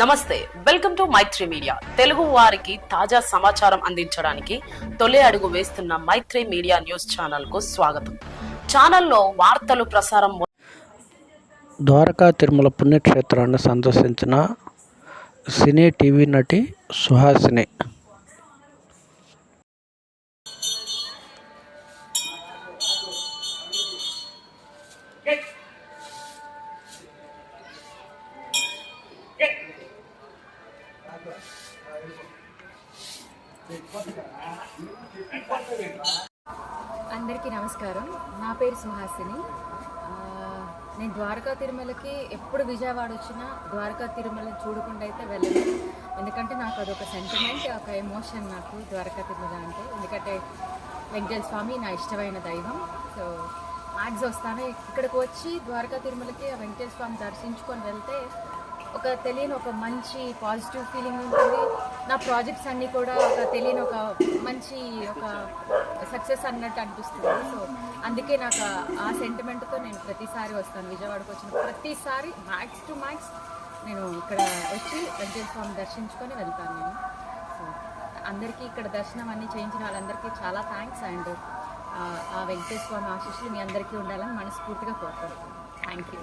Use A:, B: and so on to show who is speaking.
A: నమస్తే welcome to Maitri media. Telugu వారికి తాజా సమాచారం అందించడానికి తొలి అడుగు వేస్తున్న మైత్రి మీడియా న్యూస్ ఛానల్కు స్వాగతం. ఛానల్లో వార్తలు ప్రసారం
B: ద్వారకా తిరుమల పుణ్యక్షేత్రాన్ని సందర్శించిన సినీ టీవీ నటి సుహాసిని.
C: అందరికీ నమస్కారం. నా పేరు సుహాసిని. నేను ద్వారకా తిరుమలకి ఎప్పుడు విజయవాడ వచ్చినా ద్వారకా తిరుమలని చూడకుండా అయితే వెళ్ళను. ఎందుకంటే నాకు అదొక సెంటిమెంట్ ఒక ఎమోషన్ నాకు ద్వారకా తిరుమల అంటే. ఎందుకంటే వెంకటేశ్వర స్వామి నా ఇష్టమైన దైవం. సో మ్యాక్స్ వస్తాను ఇక్కడికి వచ్చి ద్వారకా తిరుమలకి ఆ వెంకటేశ్వర స్వామి దర్శించుకొని వెళ్తే ఒక తెలియని ఒక మంచి పాజిటివ్ ఫీలింగ్ ఉంటుంది. నా ప్రాజెక్ట్స్ అన్నీ కూడా ఒక తెలియని ఒక మంచి ఒక సక్సెస్ అన్నట్టు అనిపిస్తుంది. సో అందుకే నాకు ఆ- సెంటిమెంట్తో నేను ప్రతిసారి వస్తాను. విజయవాడకు వచ్చిన ప్రతిసారి మ్యాక్స్ టు మ్యాక్స్ నేను ఇక్కడ వచ్చి వెంకటేశ్వర స్వామి దర్శించుకొని వెళ్తాను నేను. సో అందరికీ ఇక్కడ దర్శనం అన్నీ చేయించిన వాళ్ళందరికీ చాలా థ్యాంక్స్ అండ్ ఆ వెంకటేశ్వర స్వామి ఆశీస్సులు మీ అందరికీ ఉండాలని మనస్ఫూర్తిగా కోరుకుంటున్నాను. Thank you